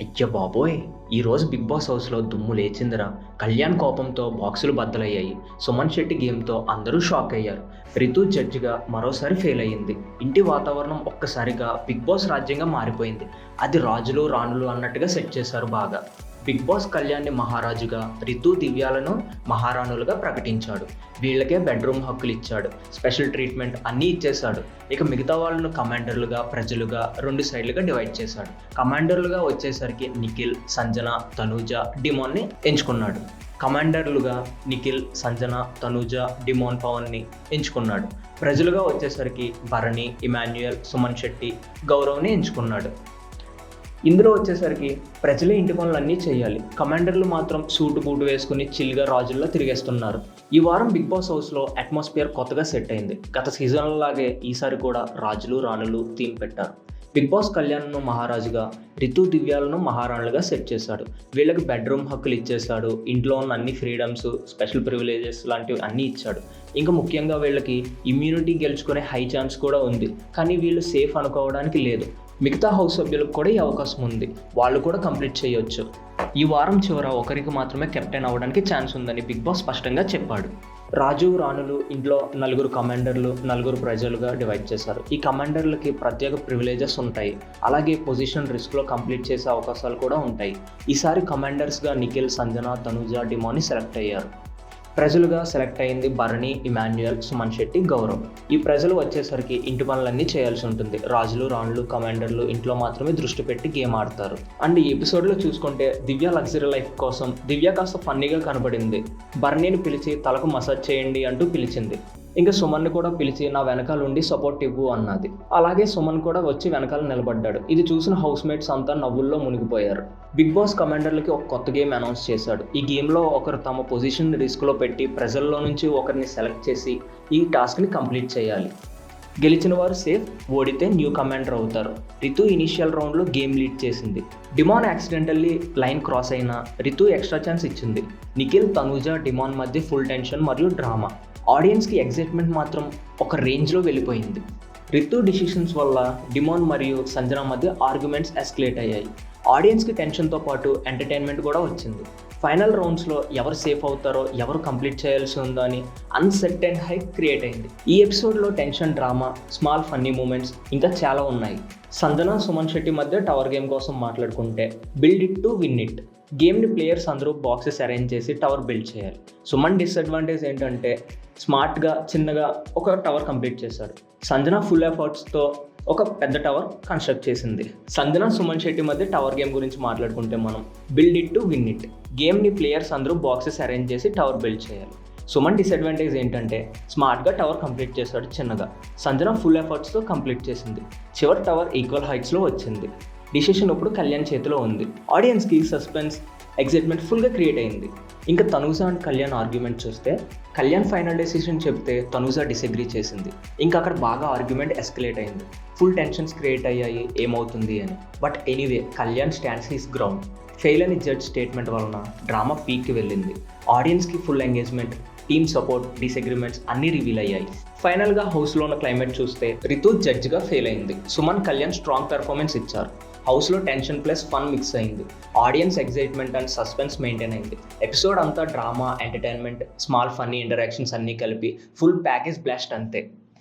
అయ్య బాబోయ్ ఈరోజు బిగ్ బాస్ హౌస్లో దుమ్ము లేచిందిరా. కళ్యాణ్ కోపంతో బాక్సులు బద్దలయ్యాయి. సుమన్ శెట్టి గేమ్తో అందరూ షాక్ అయ్యారు. రితు జడ్జిగా మరోసారి ఫెయిల్ అయ్యింది. ఇంటి వాతావరణం ఒక్కసారిగా బిగ్ బాస్ రాజ్యంగా మారిపోయింది. అది రాజులు రాణులు అన్నట్టుగా సెట్ చేశారు బాగా. బిగ్ బాస్ కళ్యాణ్ని మహారాజుగా రితు దివ్యాలను మహారాణులుగా ప్రకటించాడు. వీళ్ళకే బెడ్రూమ్ హక్కులు ఇచ్చాడు. స్పెషల్ ట్రీట్మెంట్ అన్నీ ఇచ్చేశాడు. ఇక మిగతా వాళ్ళను కమాండర్లుగా ప్రజలుగా రెండు సైడ్లుగా డివైడ్ చేశాడు. కమాండర్లుగా వచ్చేసరికి నిఖిల్ సంజన తనూజ డిమోన్ని ఎంచుకున్నాడు. కమాండర్లుగా నిఖిల్ సంజన తనూజ డిమోన్ పవన్ని ఎంచుకున్నాడు. ప్రజలుగా వచ్చేసరికి భరణి ఇమాన్యుయల్ సుమన్ శెట్టి గౌరవ్ని ఎంచుకున్నాడు. ఇందులో వచ్చేసరికి ప్రజలే ఇంటి పనులన్నీ చేయాలి. కమాండర్లు మాత్రం సూటు బూటు వేసుకుని చిల్గా రాజుల్లో తిరిగేస్తున్నారు. ఈ వారం బిగ్ బాస్ హౌస్లో అట్మాస్ఫియర్ కొత్తగా సెట్ అయింది. గత సీజన్ లాగే ఈసారి కూడా రాజులు రాణులు థీమ్ పెట్టారు. బిగ్ బాస్ కళ్యాణ్ను మహారాజుగా రితు దివ్యాలను మహారాణులుగా సెట్ చేశాడు. వీళ్ళకి బెడ్రూమ్ హక్కులు ఇచ్చేశాడు. ఇంట్లో ఉన్న అన్ని ఫ్రీడమ్స్ స్పెషల్ ప్రివిలేజెస్ లాంటివి అన్నీ ఇచ్చాడు. ఇంకా ముఖ్యంగా వీళ్ళకి ఇమ్యూనిటీ గెలుచుకునే హై ఛాన్స్ కూడా ఉంది. కానీ వీళ్ళు సేఫ్ అనుకోవడానికి లేదు. మిగతా హౌస్ సభ్యులకు కూడా ఈ అవకాశం ఉంది. వాళ్ళు కూడా కంప్లీట్ చేయొచ్చు. ఈ వారం చివర ఒకరికి మాత్రమే కెప్టెన్ అవ్వడానికి ఛాన్స్ ఉందని బిగ్ బాస్ స్పష్టంగా చెప్పాడు. రాజు రాణులు ఇంట్లో నలుగురు కమాండర్లు నలుగురు ప్రజలుగా డివైడ్ చేశారు. ఈ కమాండర్లకి ప్రత్యేక ప్రివిలేజెస్ ఉంటాయి. అలాగే పొజిషన్ రిస్క్లో కంప్లీట్ చేసే అవకాశాలు కూడా ఉంటాయి. ఈసారి కమాండర్స్గా నిఖిల్ సంజన తనుజ డిమోని సెలెక్ట్ అయ్యారు. ప్రజలుగా సెలెక్ట్ అయింది భరణి ఇమాన్యుయల్ సుమన్ శెట్టి గౌరవ్. ఈ ప్రజలు వచ్చేసరికి ఇంటి పనులన్నీ చేయాల్సి ఉంటుంది. రాజులు రాణులు కమాండర్లు ఇంట్లో మాత్రమే దృష్టి పెట్టి గేమ్ ఆడతారు. అండ్ ఈ ఎపిసోడ్లో చూసుకుంటే దివ్య లగ్జరీ లైఫ్ కోసం దివ్య కాస్త ఫన్నీగా కనబడింది భరణిని పిలిచి తలకు మసాజ్ చేయండి అంటూ పిలిచింది. ఇంకా సుమన్ కూడా పిలిచి నా వెనకాల ఉండి సపోర్ట్ ఇవ్వు అన్నది. అలాగే సుమన్ కూడా వచ్చి వెనకాల నిలబడ్డాడు. ఇది చూసిన హౌస్ మేట్స్ అంతా నవ్వుల్లో మునిగిపోయారు. బిగ్ బాస్ కమాండర్లకి ఒక కొత్త గేమ్ అనౌన్స్ చేశాడు. ఈ గేమ్లో ఒకరు తమ పొజిషన్ రిస్క్లో పెట్టి ప్రజల్లో నుంచి ఒకరిని సెలెక్ట్ చేసి ఈ టాస్క్ని కంప్లీట్ చేయాలి. గెలిచిన వారు సేఫ్ ఓడితే న్యూ కమాండర్ అవుతారు. రితు ఇనిషియల్ రౌండ్లో గేమ్ లీడ్ చేసింది. డిమాన్ యాక్సిడెంటల్లీ లైన్ క్రాస్ అయినా రితు ఎక్స్ట్రా ఛాన్స్ ఇచ్చింది. నిఖిల్ తనూజ డిమాన్ మధ్య ఫుల్ టెన్షన్ మరియు డ్రామా ఆడియన్స్కి ఎగ్జైట్మెంట్ మాత్రం ఒక రేంజ్లో వెళ్ళిపోయింది. రితు డిసిషన్స్ వల్ల డిమోన్ మరియు సంజన మధ్య ఆర్గ్యుమెంట్స్ ఎస్కలేట్ అయ్యాయి. ఆడియన్స్కి టెన్షన్తో పాటు ఎంటర్టైన్మెంట్ కూడా వచ్చింది. ఫైనల్ రౌండ్స్లో ఎవరు సేఫ్ అవుతారో ఎవరు కంప్లీట్ చేయాల్సి ఉందో అని అన్సర్టెన్ హైప్ క్రియేట్ అయింది. ఈ ఎపిసోడ్లో tension drama small funny moments ఇంకా చాలా ఉన్నాయి. సంజన సుమన్ శెట్టి మధ్య టవర్ గేమ్ కోసం మాట్లాడుకుంటే build it to win it గేమ్ని ప్లేయర్స్ అందరూ బాక్సెస్ అరేంజ్ చేసి టవర్ బిల్డ్ చేయాలి. సుమన్ డిసడ్వాంటేజ్ ఏంటంటే స్మార్ట్గా చిన్నగా ఒక టవర్ కంప్లీట్ చేశాడు. సంజన ఫుల్ ఎఫర్ట్స్తో ఒక పెద్ద టవర్ కన్స్ట్రక్ట్ చేసింది. సంజన సుమన్ శెట్టి మధ్య టవర్ గేమ్ గురించి మాట్లాడుకుంటే మనం build it to win it గేమ్ని ప్లేయర్స్ అందరూ బాక్సెస్ అరేంజ్ చేసి టవర్ బిల్డ్ చేయాలి. సుమన్ డిసడ్వాంటేజ్ ఏంటంటే స్మార్ట్గా టవర్ కంప్లీట్ చేశాడు చిన్నగా. సంజన ఫుల్ ఎఫర్ట్స్తో కంప్లీట్ చేసింది. చివరి టవర్ ఈక్వల్ హైట్స్లో వచ్చింది. డిసిషన్ ఇప్పుడు కళ్యాణ్ చేతిలో ఉంది. ఆడియన్స్కి సస్పెన్స్ ఎగ్జైట్మెంట్ ఫుల్గా క్రియేట్ అయింది. ఇంకా తనూజ అండ్ కళ్యాణ్ ఆర్గ్యుమెంట్ చూస్తే కళ్యాణ్ ఫైనల్ డెసిషన్ చెప్తే తనూజ డిసగ్రీ చేసింది. ఇంకా అక్కడ బాగా ఆర్గ్యుమెంట్ ఎస్కలేట్ అయింది. ఫుల్ టెన్షన్స్ క్రియేట్ అయ్యాయి ఏమవుతుంది అని. But anyway Kalyan stands his ground fail అని జడ్జ్ స్టేట్మెంట్ వలన డ్రామా పీక్కి వెళ్ళింది. ఆడియన్స్కి full engagement team support disagreements అన్ని రివీల్ అయ్యాయి. ఫైనల్గా హౌస్లో ఉన్న క్లైమేట్ చూస్తే రితు జడ్జ్గా ఫెయిల్ అయింది. సుమన్ కళ్యాణ్ స్ట్రాంగ్ పెర్ఫార్మెన్స్ ఇచ్చారు. హౌస్లో టెన్షన్ ప్లస్ ఫన్ మిక్స్ అయింది. Audience excitement and suspense maintain అయింది. ఎపిసోడ్ అంతా drama entertainment small funny interactions అన్నీ కలిపి ఫుల్ ప్యాకేజ్ బ్లాస్ట్ అంతే.